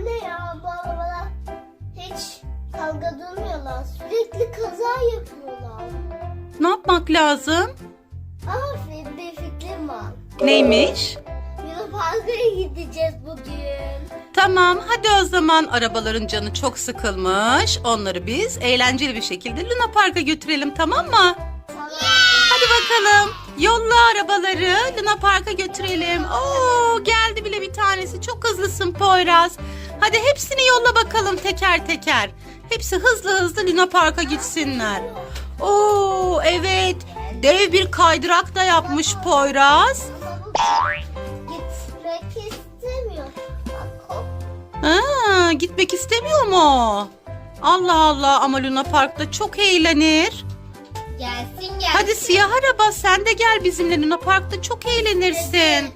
Anne ya bu arabalar hiç kavga durmuyorlar. Sürekli kaza yapıyorlar. Ne yapmak lazım? Fi- bir fikrim var. Neymiş? Parkaya gideceğiz bugün. Tamam hadi o zaman arabaların canı çok sıkılmış. Onları biz eğlenceli bir şekilde Luna Park'a götürelim tamam mı? Tamam. Hadi bakalım. Yolla arabaları Luna Park'a götürelim. Oo geldi bile bir tanesi. Çok hızlısın Poyraz. Hadi hepsini yolla bakalım teker teker. Hepsi hızlı hızlı Luna Park'a gitsinler. Oo evet. Dev bir kaydırak da yapmış Poyraz. Gitmek istemiyor. Ha, gitmek istemiyor mu? Allah Allah ama Luna Park'ta çok eğlenir. Gelsin gelsin. Hadi siyah araba sen de gel bizimle Luna Park'ta çok eğlenirsin.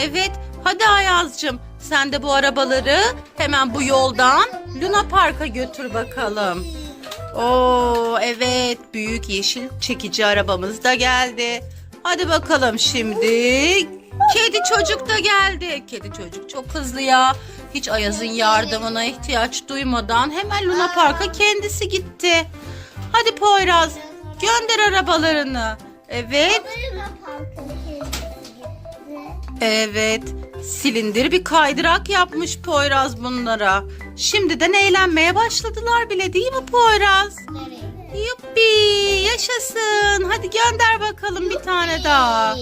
Evet hadi Ayaz'cığım sen de bu arabaları hemen bu yoldan Luna Park'a götür bakalım. Oo evet büyük yeşil çekici arabamız da geldi. Hadi bakalım şimdi. Kedi çocuk da geldi. Kedi çocuk çok hızlı ya. Hiç Ayaz'ın yardımına ihtiyaç duymadan hemen Luna Park'a kendisi gitti. Hadi Poyraz gönder arabalarını. Evet Evet, silindir bir kaydırak yapmış Poyraz bunlara. Şimdiden eğlenmeye başladılar bile değil mi Poyraz? Nereye? Yuppi, yaşasın. Hadi gönder bakalım bir tane daha.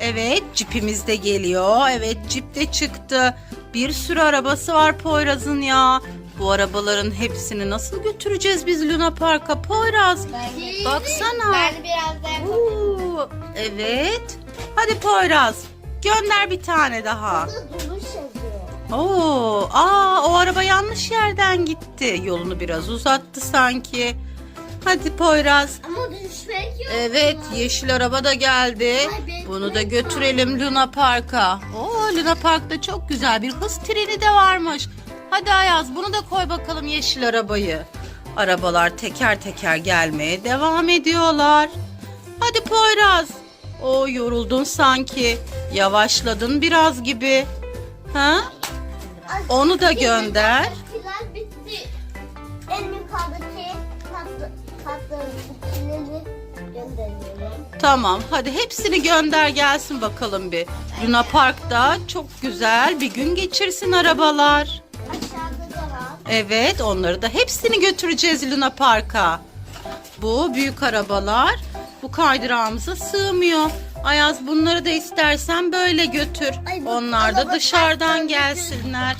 Evet, cipimiz de geliyor. Evet, cip de çıktı. Bir sürü arabası var Poyraz'ın ya. Bu arabaların hepsini nasıl götüreceğiz biz Luna Park'a Poyraz? Baksana. Ben biraz daha evet. Hadi Poyraz, gönder bir tane daha. Yazıyor. Oo, aa o araba yanlış yerden gitti. Yolunu biraz uzattı sanki. Hadi Poyraz. Ama düşmek yok. Evet, yeşil araba da geldi. Bunu da götürelim Luna Park'a. Oo, Luna Park'ta çok güzel bir hız treni de varmış. Hadi Ayaz, bunu da koy bakalım yeşil arabayı. Arabalar teker teker gelmeye devam ediyorlar. Hadi Poyraz. O yoruldun sanki. Yavaşladın biraz gibi. Ha? Onu da gönder. Tamam hadi hepsini gönder gelsin bakalım bir. Luna Park'ta çok güzel bir gün geçirsin arabalar. Evet onları da hepsini götüreceğiz Luna Park'a. Bu büyük arabalar bu kaydırağımıza sığmıyor. Ayaz bunları da istersen böyle götür. Ay, bu Onlar da araba dışarıdan gelsinler.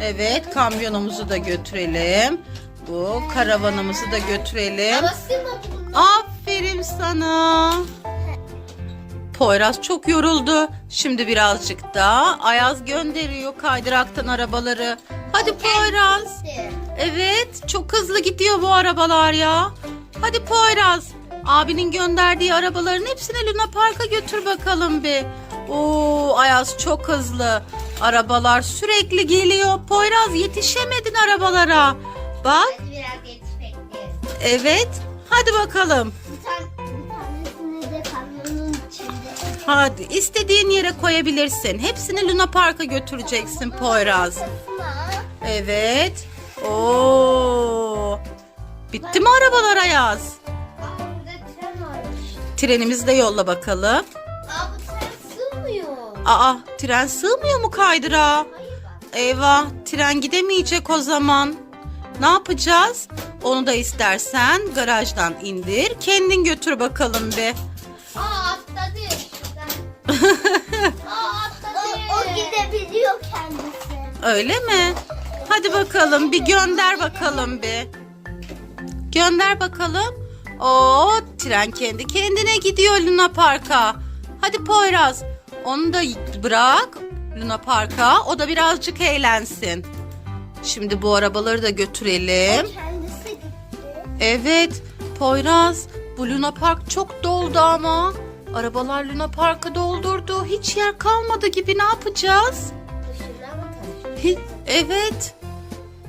Evet kamyonumuzu da götürelim. Bu karavanımızı da götürelim. Aferin sana. Poyraz çok yoruldu. Şimdi birazcık daha Ayaz gönderiyor kaydıraktan arabaları. Hadi Poyraz. Evet, çok hızlı gidiyor bu arabalar ya. Hadi Poyraz. Abinin gönderdiği arabaların hepsini Luna Park'a götür bakalım bir. Oo, Ayaz çok hızlı. Arabalar sürekli geliyor. Poyraz yetişemedin arabalara. Bak, biraz yetişmek evet. Hadi bakalım. Bir, tane, bir tanesini de kamyonun içinde. Hadi istediğin yere koyabilirsin. Hepsini Luna Park'a götüreceksin Poyraz. Arkasına Evet. Oo. Bitti mi arabalar Ayaz? Trenimizi de yolla bakalım. Aa bu tren sığmıyor. Aa, tren sığmıyor mu bak. Eyvah, tren gidemeyecek o zaman. Ne yapacağız? Onu da istersen garajdan indir, kendin götür bakalım bir. Aa atladı. Aa atladı. O, o gidebiliyor kendisi. Öyle mi? Hadi bakalım bir gönder bakalım bir. Gönder bakalım. Oo, tren kendi kendine gidiyor Luna Park'a. Hadi Poyraz, onu da bırak Luna Park'a. O da birazcık eğlensin. Şimdi bu arabaları da götürelim. Kendisi gitti. Evet, Poyraz, bu Luna Park çok doldu ama. Arabalar Luna Park'ı doldurdu. Hiç yer kalmadı gibi ne yapacağız? Evet.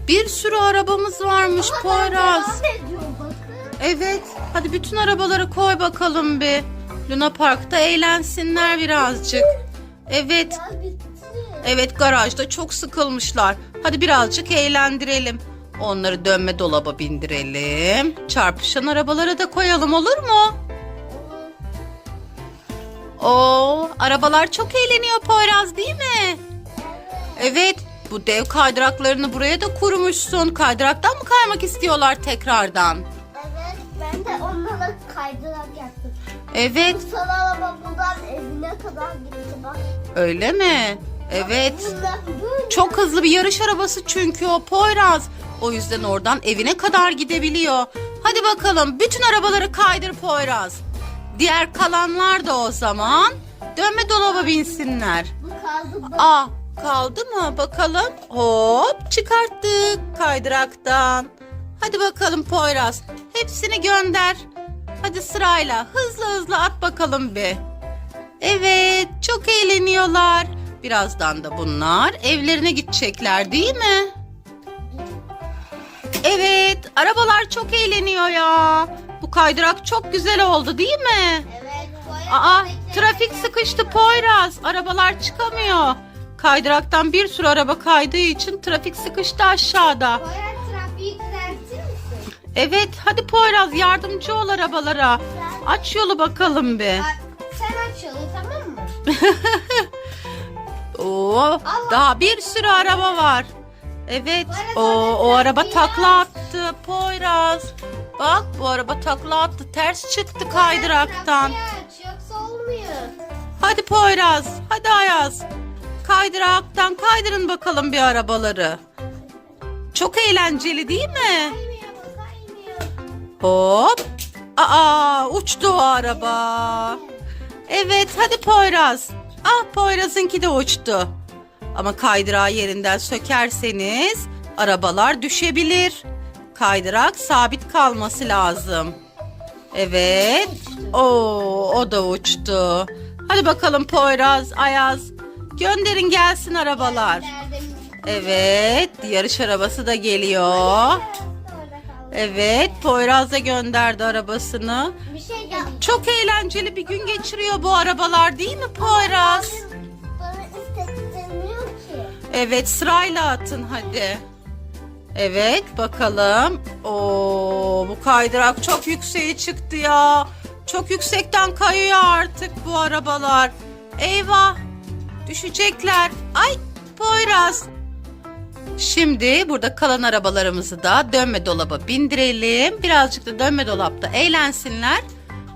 Bir sürü arabamız varmış Poyraz. Devam bakın. Evet. Hadi bütün arabaları koy bakalım bir. Luna Park'ta eğlensinler birazcık. Evet. Evet garajda çok sıkılmışlar. Hadi birazcık eğlendirelim. Onları dönme dolaba bindirelim. Çarpışan arabalara da koyalım olur mu? Oo, arabalar çok eğleniyor Poyraz değil mi? Evet, bu dev kaydıraklarını buraya da kurmuşsun. Kaydıraktan mı kaymak istiyorlar tekrardan? Evet, Kutsal araba buradan evine kadar gitti bak. öyle mi? Evet. Çok hızlı bir yarış arabası çünkü o Poyraz. O yüzden oradan evine kadar gidebiliyor. Hadi bakalım bütün arabaları kaydır Poyraz. Diğer kalanlar da o zaman dönme dolaba binsinler. Bu kaldı. Aa kaldı mı bakalım? Hop çıkarttık kaydıraktan. Hadi bakalım Poyraz. Hepsini gönder. Hadi sırayla hızlı hızlı at bakalım bir. Evet çok eğleniyorlar. Birazdan da bunlar evlerine gidecekler değil mi? Evet arabalar çok eğleniyor ya. Bu kaydırak çok güzel oldu değil mi? Evet. Aa trafik sıkıştı Poyraz. Arabalar çıkamıyor. Kaydıraktan bir sürü araba kaydığı için trafik sıkıştı aşağıda. Evet hadi Poyraz yardımcı ol arabalara. Aç yolu bakalım bir. Sen aç yolu tamam mı? Oo, daha bir sürü araba var. Evet o, o araba takla attı Poyraz. Bak bu araba takla attı. Ters çıktı kaydıraktan. Hadi Poyraz, hadi Ayaz. Kaydıraktan kaydırın bakalım bir arabaları. Çok eğlenceli değil mi? Hop. Aa, uçtu o araba. Evet, hadi Poyraz. Ah, Poyraz'ınki de uçtu. Ama kaydırağı yerinden sökerseniz arabalar düşebilir. Kaydırak sabit kalması lazım. Evet. Oo, o da uçtu. Hadi bakalım Poyraz, Ayaz. Gönderin gelsin arabalar. Evet, yarış arabası da geliyor. Evet, Poyraz da gönderdi arabasını. Bir şey diyeceğim. Çok eğlenceli bir gün geçiriyor bu arabalar değil mi Poyraz? Bana istettirmiyor ki. Evet, sırayla atın hadi. Evet, bakalım. Oo, bu kaydırak çok yükseğe çıktı ya. Çok yüksekten kayıyor artık bu arabalar. Eyvah, düşecekler. Ay, Poyraz. Şimdi burada kalan arabalarımızı da dönme dolaba bindirelim. Birazcık da dönme dolapta eğlensinler.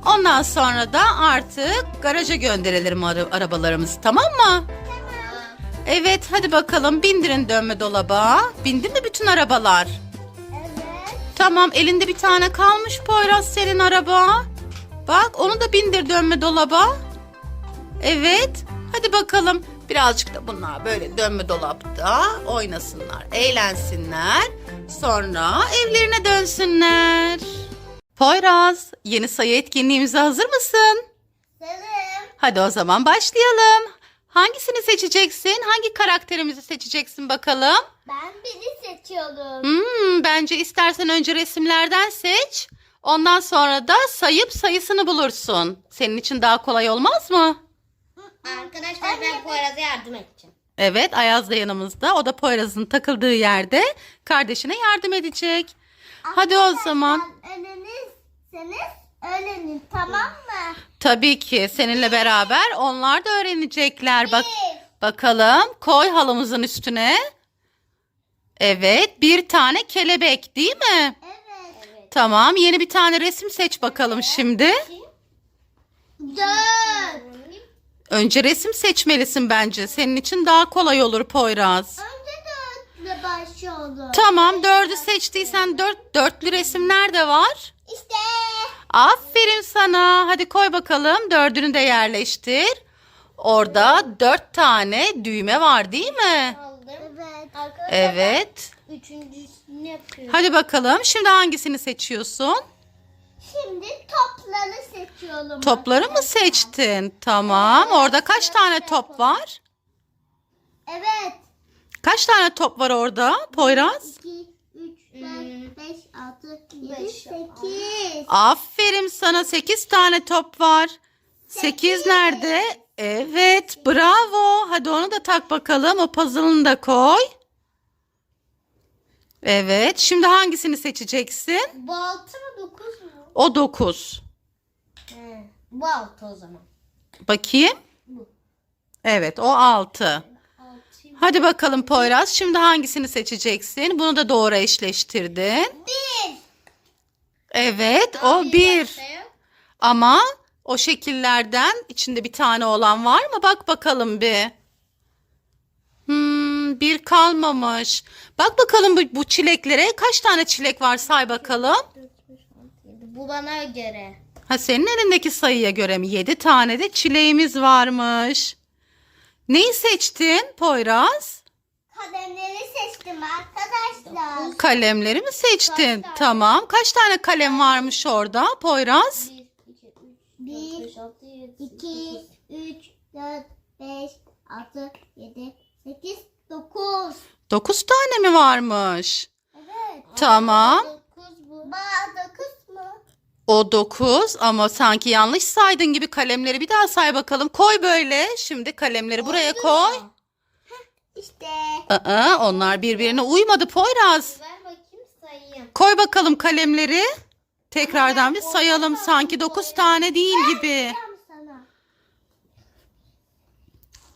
Ondan sonra da artık garaja gönderelim ara- arabalarımızı tamam mı? Evet hadi bakalım bindirin dönme dolaba. Bindi mi bütün arabalar? Evet. Tamam elinde bir tane kalmış Poyraz senin araba. Bak onu da bindir dönme dolaba. Evet hadi bakalım birazcık da bunlar böyle dönme dolapta oynasınlar, eğlensinler. Sonra evlerine dönsünler. Poyraz yeni sayı etkinliğimize hazır mısın? Selim. Hadi o zaman başlayalım. Hangisini seçeceksin? Hangi karakterimizi seçeceksin bakalım? Ben beni seçiyorum. Hmm, bence istersen önce resimlerden seç. Ondan sonra da sayıp sayısını bulursun. Senin için daha kolay olmaz mı? Arkadaşlar ben Poyraz'a yardım edeceğim. Evet, Ayaz da yanımızda. O da Poyraz'ın takıldığı yerde kardeşine yardım edecek. Hadi o zaman. Öğrenirseniz öğrenin tamam mı? Tabii ki seninle beraber onlar da öğrenecekler. Bak bakalım koy halımızın üstüne. Evet, bir tane kelebek değil mi? Evet. evet. Tamam, yeni bir tane resim seç bakalım şimdi. Dört. Önce resim seçmelisin bence. Senin için daha kolay olur Poyraz. Önce dörtle başlıyordu. Tamam, dördü seçtiysen dört, dörtlü resimler de var. İşte. Aferin sana. Hadi koy bakalım. Dördünü de yerleştir. Orada dört tane düğme var değil mi? Aldım. Evet. Arkadaşlar Evet. ben üçüncüsünü yapıyorum. Hadi bakalım. Şimdi hangisini seçiyorsun? Şimdi topları seçiyorum. Topları mı seçtin? Tamam. Orada kaç tane top var? Evet. Kaç tane top var orada Poyraz? 2, 3, 4, 5, 6, 7, 8. Aferin sana 8 tane top var. 8 nerede? Evet, bravo. Hadi onu da tak bakalım. O puzzle'ını da koy. Evet, şimdi hangisini seçeceksin? Bu altı mı dokuz mu? O 9. He, bu altı o zaman. Bakayım. Bu. Evet, o 6. Altı. Hadi bakalım Poyraz. Şimdi hangisini seçeceksin? Bunu da doğru eşleştirdin. Bir. Evet, o 1. Ama o şekillerden içinde bir tane olan var mı? Bak bakalım bir. Hmm, bir kalmamış. Bak bakalım bu, bu çileklere kaç tane çilek var say bakalım. Bu bana göre. Ha senin elindeki sayıya göre mi? 7 tane de çileğimiz varmış. Neyi seçtin Poyraz? Kalemleri seçtim arkadaşlar. Kalemleri mi seçtin? tane? Tamam. Kaç tane kalem varmış orada Poyraz? 1, 2, 3, 4, 5, 6, 7, 8, 9. 9 tane mi varmış? Evet. Tamam. 9 bu. Bana 9 mu? O 9 ama sanki yanlış saydın gibi kalemleri bir daha say bakalım. Koy böyle. Şimdi kalemleri buraya koy. İşte. Aa, onlar birbirine uymadı Poyraz. Ver bakayım sayayım. Koy bakalım kalemleri. Tekrardan bir sayalım. Sanki 9 tane değil gibi. Tam sana.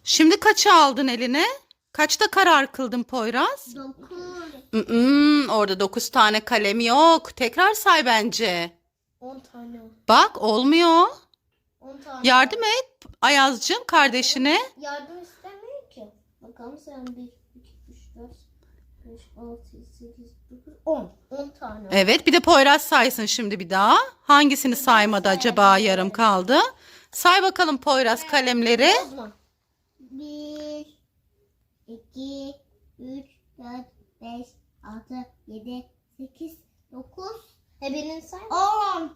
Şimdi kaçı aldın eline? Kaçta karar kıldın Poyraz? 9. Mm, orada 9 tane kalem yok. Tekrar say bence. 10 tane. Bak olmuyor. 10 tane. Yardım et Ayaz'cığım kardeşine. Yardım istemiyor ki. Bakalım sen 1, 2, 3, 4, 5, 6, 8, 9, 10. 10 tane. Evet bir de Poyraz saysın şimdi bir daha. Hangisini saymadı acaba yarım kaldı? Say bakalım Poyraz kalemleri. Bozma. 1, 2, 3, 4, 5, 6, 7, 8, 9. Hepinin say. 10.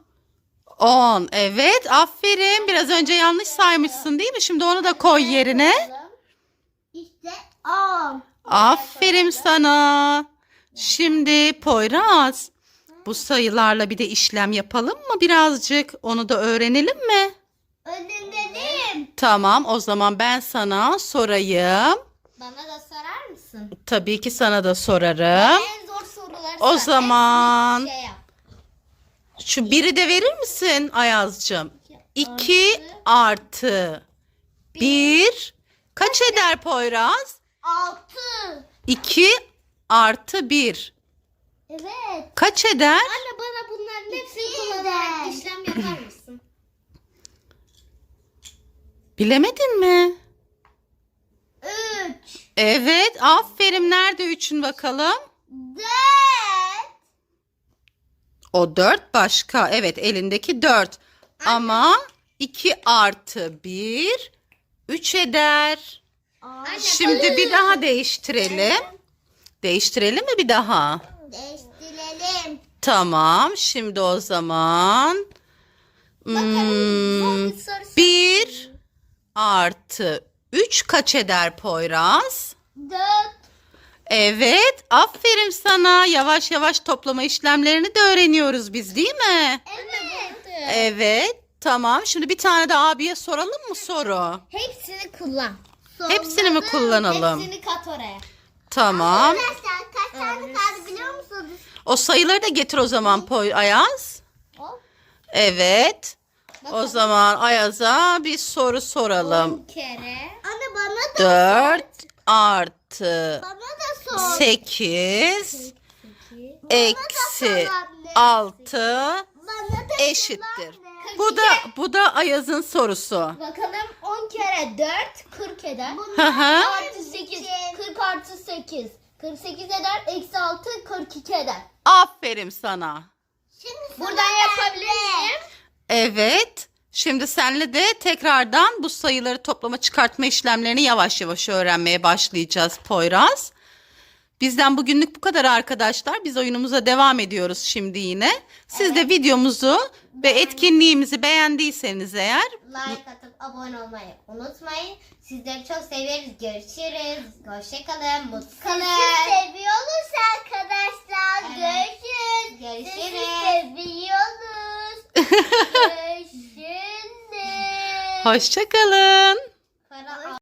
10. Evet aferin. Biraz önce yanlış saymışsın değil mi? Şimdi onu da koy yerine. İşte 10. Aferin sana. Şimdi Poyraz bu sayılarla bir de işlem yapalım mı birazcık? Onu da öğrenelim mi? Önündenim. Tamam o zaman ben sana sorayım. Bana da sorar mısın? Tabii ki sana da sorarım. En zor soruları O sor. zaman Şey yap. Şu biri de verir misin Ayaz'cığım? 2 artı 1 kaç eder Poyraz? 6. 2 artı 1 Evet. kaç eder? Anne bana bunların hepsini kullanarak işlem yapar mısın? Bilemedin mi? 3. Evet aferin nerede üçün bakalım? 4. O 4 başka evet elindeki 4 ama 2 artı 1 3 eder. Şimdi bir daha değiştirelim. Değiştirelim mi bir daha? Değiştirelim. Tamam şimdi o zaman hmm, Son bir soru 1 artı 3 kaç eder Poyraz? 4. Evet aferin sana yavaş yavaş toplama işlemlerini de öğreniyoruz biz değil mi? Evet. Evet tamam şimdi bir tane de abiye soralım mı soru? Hepsini kullan. Hepsini mi kullanalım? Hepsini kat oraya. Tamam. Arkadaşlar kaç tane kaldı biliyor musunuz? O sayıları da getir o zaman Poy Ayaz. O. Evet. O zaman Ayaz'a bir soru soralım. 10 kere. Anne bana da 4 artı bana da sor. 8 eksi 6 Bana da eşittir. Bu da bu da Ayaz'ın sorusu. Bakalım 10 kere 4 40 eder. Hı hı. artı 8 40 artı 8 48 eder. Eksi 6 42 eder. Aferin sana. Şimdi Buradan yapabilir miyim? Evet. Şimdi senle de tekrardan bu sayıları toplama çıkartma işlemlerini yavaş yavaş öğrenmeye başlayacağız Poyraz. Bizden bugünlük bu kadar arkadaşlar. Biz oyunumuza devam ediyoruz şimdi yine. Siz de videomuzu ve etkinliğimizi beğendiyseniz eğer Like atıp abone olmayı unutmayın. Sizleri çok severiz. Görüşürüz. Hoşçakalın. Mutlu kalın. Sizi seviyoruz arkadaşlar. Görüşürüz. Görüşürüz. seviyoruz. Görüşürüz. hoşçakalın.